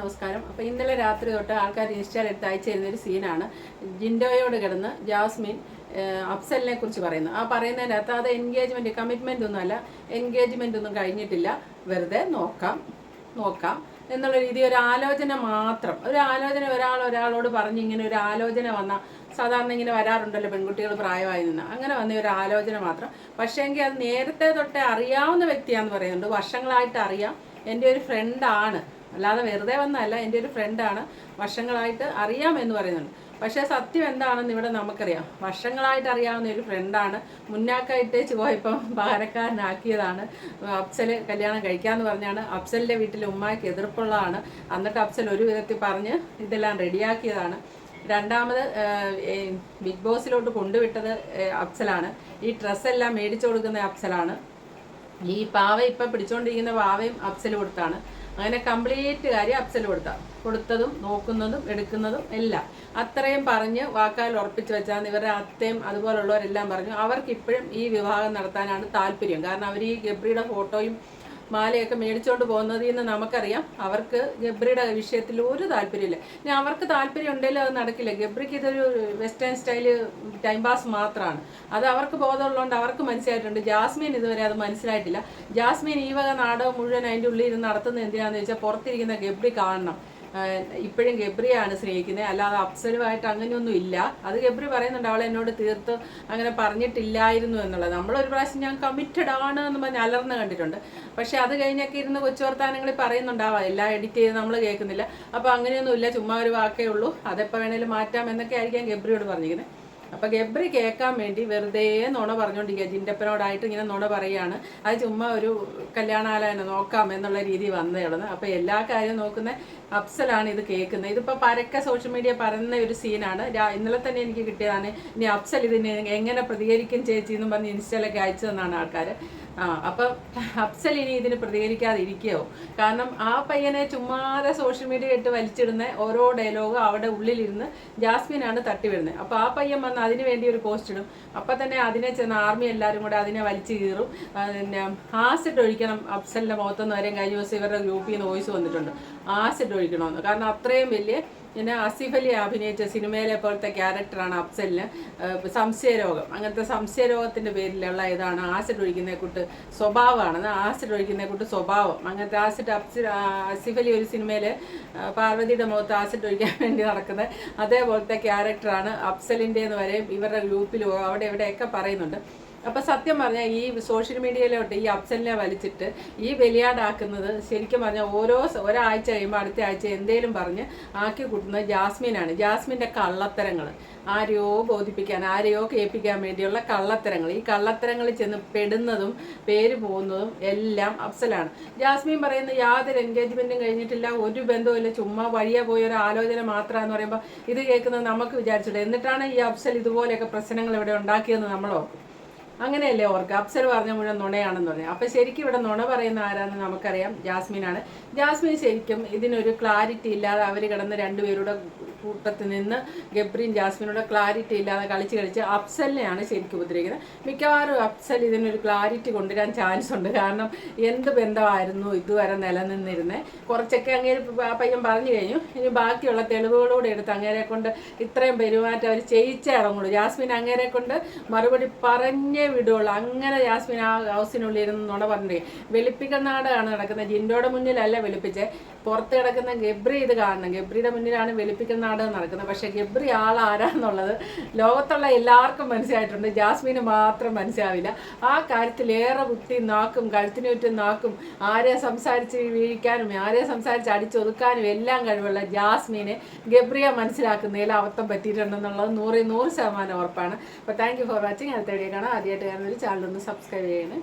നമസ്കാരം. അപ്പോൾ ഇന്നലെ രാത്രി തൊട്ട് ആൾക്കാർ ഇൻസ്റ്റാൾ എടുത്ത് അയച്ചു തരുന്ന ഒരു സീനാണ്. ജിൻഡോയോട് കിടന്ന് ജാസ്മിൻ അഫ്സലിനെ കുറിച്ച് പറയുന്നു. ആ പറയുന്നതിന്റെ അകത്ത് അത് എൻഗേജ്മെന്റ് കമ്മിറ്റ്മെന്റ് ഒന്നുമല്ല എൻഗേജ്മെന്റ് ഒന്നും കഴിഞ്ഞിട്ടില്ല. വെറുതെ നോക്കാം നോക്കാം എന്നുള്ള രീതി ഒരു ആലോചന മാത്രം. ഒരു ആലോചന ഒരാൾ ഒരാളോട് പറഞ്ഞ് ഇങ്ങനെ ഒരു ആലോചന വന്ന സാധാരണ ഇങ്ങനെ വരാറുണ്ടല്ലോ പെൺകുട്ടികൾ പ്രായമായി നിന്ന്. അങ്ങനെ വന്ന ഒരു ആലോചന മാത്രം. പക്ഷേങ്കിൽ അത് നേരത്തെ തൊട്ടേ അറിയാവുന്ന വ്യക്തിയാന്ന് പറയുന്നുണ്ട്. വർഷങ്ങളായിട്ട് അറിയാം. എന്റെ ഒരു ഫ്രണ്ടാണ് അല്ലാതെ വെറുതെ വന്നതല്ല എന്റെ ഒരു ഫ്രണ്ടാണ് വർഷങ്ങളായിട്ട് അറിയാം എന്ന് പറയുന്നുണ്ട്. പക്ഷേ സത്യം എന്താണെന്ന് ഇവിടെ നമുക്കറിയാം. വർഷങ്ങളായിട്ട് അറിയാവുന്ന ഒരു ഫ്രണ്ടാണ് മുന്നാക്കായിട്ട് പോയപ്പം പകരക്കാരനാക്കിയതാണ്. കല്യാണം കഴിക്കാന്ന് പറഞ്ഞാണ് അഫ്സലിന്റെ വീട്ടിൽ ഉമ്മാക്ക് എതിർപ്പുള്ളതാണ്. എന്നിട്ട് അഫ്സൽ ഒരു വിധത്തിൽ പറഞ്ഞ് ഇതെല്ലാം റെഡിയാക്കിയതാണ്. രണ്ടാമത് ബിഗ് ബോസിലോട്ട് കൊണ്ടുവിട്ടത് അഫ്സലാണ്. ഈ ഡ്രസ്സെല്ലാം മേടിച്ചു കൊടുക്കുന്ന അഫ്സലാണ്. ഈ പാവ ഇപ്പം പിടിച്ചുകൊണ്ടിരിക്കുന്ന പാവയും അപ്സൽ കൊടുത്താണ്. അങ്ങനെ കംപ്ലീറ്റ് കാര്യം അപ്സൽ കൊടുത്ത. കൊടുത്തതും നോക്കുന്നതും എടുക്കുന്നതും എല്ലാം. അത്രയും പറഞ്ഞ് വാക്കാൽ ഉറപ്പിച്ച് വെച്ചാൽ ഇവരുടെ അത്തയും അതുപോലുള്ളവരെല്ലാം പറഞ്ഞു. അവർക്ക് ഇപ്പോഴും ഈ വിവാഹം നടത്താനാണ് താല്പര്യം. കാരണം അവർ ഈ ഗബ്രിയുടെ ഫോട്ടോയും മാലയൊക്കെ മേടിച്ചുകൊണ്ട് പോകുന്നതിൽ നിന്ന് നമുക്കറിയാം. അവർക്ക് ഗബ്രിയുടെ വിഷയത്തിൽ ഒരു താല്പര്യമില്ല. ഇനി അവർക്ക് താല്പര്യം ഉണ്ടെങ്കിലും അത് നടക്കില്ല. ഗബ്രിക്ക് ഇതൊരു വെസ്റ്റേൺ സ്റ്റൈൽ ടൈം പാസ് മാത്രമാണ് അത് അവർക്ക് ബോധമുള്ളതുകൊണ്ട് അവർക്ക് മനസ്സിലായിട്ടുണ്ട്. ജാസ്മിൻ ഇതുവരെ അത് മനസ്സിലായിട്ടില്ല. ജാസ്മിൻ ഈ വക നാടകം മുഴുവൻ അതിന്റെ ഉള്ളിൽ ഇരുന്ന് നടത്തുന്നത് എന്തിനാണെന്ന് വെച്ചാൽ പുറത്തിരിക്കുന്ന ഗബ്രി കാണണം. ഇപ്പോഴും ഗബ്രിയാണ് സ്നേഹിക്കുന്നത്. അല്ലാതെ അപ്സലുമായിട്ട് അങ്ങനെയൊന്നും ഇല്ല. അത് ഗബ്രി പറയുന്നുണ്ട് അവൾ എന്നോട് തീർത്ത് അങ്ങനെ പറഞ്ഞിട്ടില്ലായിരുന്നു എന്നുള്ളത്. നമ്മളൊരു പ്രാവശ്യം ഞാൻ കമ്മിറ്റഡ് ആണ് എന്ന് പറഞ്ഞ് അലർന്ന് കണ്ടിട്ടുണ്ട്. പക്ഷെ അത് കഴിഞ്ഞൊക്കെ ഇരുന്ന് കൊച്ചു വർത്താനങ്ങളിൽ പറയുന്നുണ്ടാവാം എല്ലാം എഡിറ്റ് ചെയ്ത് നമ്മൾ കേൾക്കുന്നില്ല. അപ്പോൾ അങ്ങനെയൊന്നും ഇല്ല ചുമ്മാ ഒരു വാക്കേ ഉള്ളൂ. അതെപ്പോൾ വേണേലും മാറ്റാം എന്നൊക്കെ ആയിരിക്കാം ഗബ്രിയോട് പറഞ്ഞിരിക്കുന്നത്. അപ്പൊ ഗബ്രി കേൾക്കാൻ വേണ്ടി വെറുതെ നുണ പറഞ്ഞുകൊണ്ടിരിക്കുക ജിന്റപ്പനോടായിട്ട് ഇങ്ങനെ നുണ പറയാണ്. അത് ചുമ്മാ ഒരു കല്യാണാലയം നോക്കാം എന്നുള്ള രീതി വന്നതാണ് അപ്പോൾ അപ്പൊ എല്ലാ കാര്യവും നോക്കുന്ന അഫ്സലാണ് ഇത് കേൾക്കുന്നത്. ഇതിപ്പോ പരക്കെ സോഷ്യൽ മീഡിയ പറയുന്ന ഒരു സീനാണ് ഇന്നലെ തന്നെ എനിക്ക് കിട്ടിയതാണ്. ഇനി അഫ്സൽ ഇതിന് എങ്ങനെ പ്രതികരിക്കും ചേച്ചി എന്നും പറഞ്ഞ് ഇൻസ്റ്റയിലൊക്കെ അയച്ചു തന്നാണ് ആൾക്കാർ ആ അപ്പം അഫ്സൽ ഇനി ഇതിന് പ്രതികരിക്കാതിരിക്കോ കാരണം ആ പയ്യനെ ചുമ്മാതെ സോഷ്യൽ മീഡിയ ഇട്ട് വലിച്ചിടുന്ന ഓരോ ഡയലോഗും അവിടെ ഉള്ളിലിരുന്ന് ജാസ്മിനാണ് തട്ടിവിടുന്നത്. അപ്പോൾ ആ പയ്യൻ വന്ന് അതിന് വേണ്ടി ഒരു പോസ്റ്റ് ഇടും. അപ്പം തന്നെ അതിനെ ചെന്ന് ആർമി എല്ലാവരും കൂടെ അതിനെ വലിച്ചു കീറും. പിന്നെ ആസിഡ് ഒഴിക്കണം അഫ്സലിന്റെ മുഖത്തുനിന്ന് വരെയും കഴിഞ്ഞ ദിവസം ഇവരുടെ ഗ്രൂപ്പിൽ നിന്ന് വോയിസ് വന്നിട്ടുണ്ട്. ആസിഡ് ഒഴിക്കണമെന്ന്. കാരണം അത്രയും വലിയ പിന്നെ അസിഫ് അലി അഭിനയിച്ച സിനിമയിലെ പോലത്തെ ക്യാരക്ടറാണ് അഫ്സലിന് സംശയരോഗം. അങ്ങനത്തെ സംശയരോഗത്തിന്റെ പേരിലുള്ള ഇതാണ് ആസിഡ് ഒഴിക്കുന്ന കൂട്ട് സ്വഭാവമാണ് ആസിഡ് ഒഴിക്കുന്ന കൂട്ട് സ്വഭാവം. അങ്ങനത്തെ ആസിഡ് അലി ഒരു സിനിമയിൽ പാർവതിയുടെ മുഖത്ത് ആസിഡ് ഒഴിക്കാൻ വേണ്ടി നടക്കുന്ന അതേപോലത്തെ ക്യാരക്ടറാണ് അഫ്സലിന്റെ എന്ന് വരെയും ഇവരുടെ ഗ്രൂപ്പിലും അവിടെ ഇവിടെയൊക്കെ പറയുന്നുണ്ട്. അപ്പൊ സത്യം പറഞ്ഞാൽ ഈ സോഷ്യൽ മീഡിയയിലോട്ട് ഈ അപ്സലിനെ വലിച്ചിട്ട് ഈ ബലിയാടാക്കുന്നത് ശരിക്കും പറഞ്ഞാൽ ഓരോ ഒരാഴ്ച കഴിയുമ്പോൾ അടുത്ത ആഴ്ച എന്തേലും പറഞ്ഞ് ആക്കി കൂട്ടുന്നത് ജാസ്മിനാണ്. ജാസ്മിന്റെ കള്ളത്തരങ്ങൾ ആരെയോ ബോധിപ്പിക്കാൻ ആരെയോ കേൾപ്പിക്കാൻ വേണ്ടിയുള്ള കള്ളത്തരങ്ങൾ ഈ കള്ളത്തരങ്ങളിൽ ചെന്ന് പെടുന്നതും പേര് പോകുന്നതും എല്ലാം അഫ്സലാണ്. ജാസ്മിൻ പറയുന്ന യാതൊരു എൻഗേജ്മെന്റും കഴിഞ്ഞിട്ടില്ല. ഒരു ബന്ധവുമില്ല. ചുമ്മാ വഴിയെ പോയ ഒരു ആലോചന മാത്രമെന്ന് പറയുമ്പോൾ ഇത് കേൾക്കുന്നത് നമുക്ക് വിചാരിച്ചില്ല എന്നിട്ടാണ് ഈ അഫ്സൽ ഇതുപോലെയൊക്കെ പ്രശ്നങ്ങൾ ഇവിടെ ഉണ്ടാക്കിയെന്ന് നമ്മൾ ഓർക്കും. അങ്ങനെയല്ലേ ഓർക്കുക അപ്സർ പറഞ്ഞ മുഴുവൻ നുണയാണെന്ന് പറഞ്ഞു. അപ്പൊ ശരിക്കും ഇവിടെ നുണ പറയുന്ന ആരാന്ന് നമുക്കറിയാം. ജാസ്മിനാണ്. ജാസ്മിൻ ശരിക്കും ഇതിനൊരു ക്ലാരിറ്റി ഇല്ലാതെ അവർ കിടന്ന് രണ്ടുപേരുടെ കൂട്ടത്തിൽ നിന്ന് ഗബ്രിയും ജാസ്മിനോട് ക്ലാരിറ്റി ഇല്ലാതെ കളിച്ച് കളിച്ച് അഫ്സലിനെയാണ് ശരിക്കും ഉപദ്രവിക്കുന്നത്. മിക്കവാറും അഫ്സൽ ഇതിനൊരു ക്ലാരിറ്റി കൊണ്ടുവരാൻ ചാൻസ് ഉണ്ട്. കാരണം എന്ത് ബന്ധമായിരുന്നു ഇതുവരെ നിലനിന്നിരുന്നത് കുറച്ചൊക്കെ അങ്ങേര് പയ്യൻ പറഞ്ഞു കഴിഞ്ഞു. ഇനി ബാക്കിയുള്ള തെളിവുകളോടെ എടുത്ത് അങ്ങേരെ കൊണ്ട് ഇത്രയും പെരുമാറ്റം അവർ ചെയ്യിച്ചേ ഇറങ്ങുള്ളൂ. ജാസ്മിൻ അങ്ങേരെ കൊണ്ട് മറുപടി പറഞ്ഞേ വിടുള്ളൂ. അങ്ങനെ ജാസ്മിൻ ആ ഹൗസിനുള്ളിൽ ഇരുന്ന് നുണ പറഞ്ഞു വെളുപ്പിക്കൽ നാടാണ് നടക്കുന്നത്. ജിൻഡോയുടെ മുന്നിലല്ല വെളുപ്പിച്ചേ പുറത്ത് കിടക്കുന്ന ഗബ്രി ഇത് കാണണം. ഗബ്രിയുടെ മുന്നിലാണ് വെളുപ്പിക്കൽ നാടകം നടക്കുന്നത് പക്ഷേ ഗബ്രി ആൾ ആരാന്നുള്ളത് ലോകത്തുള്ള എല്ലാവർക്കും മനസ്സിലായിട്ടുണ്ട്. ജാസ്മിന് മാത്രം മനസ്സിലാവില്ല. ആ കാര്യത്തിലേറെ ബുദ്ധി നാക്കും കഴുത്തിന് ചുറ്റും നാക്കും ആരെ സംസാരിച്ച് വീഴിക്കാനും ആരെ സംസാരിച്ച് അടിച്ചൊതുക്കാനും എല്ലാം കഴിവുള്ള ജാസ്മിനെ ഗബ്രിയ മനസ്സിലാക്കുന്നതിൽ അബദ്ധം പറ്റിയിട്ടുണ്ടെന്നുള്ളത് നൂറ് നൂറ് ശതമാനം ഉറപ്പാണ്. അപ്പോൾ താങ്ക് യു ഫോർ വാച്ചിങ് അടുത്ത വീഡിയോ കാണാം. ആദ്യമായിട്ട് കാണുന്നൊരു ചാനൽ ഒന്ന് സബ്സ്ക്രൈബ് ചെയ്യണേ.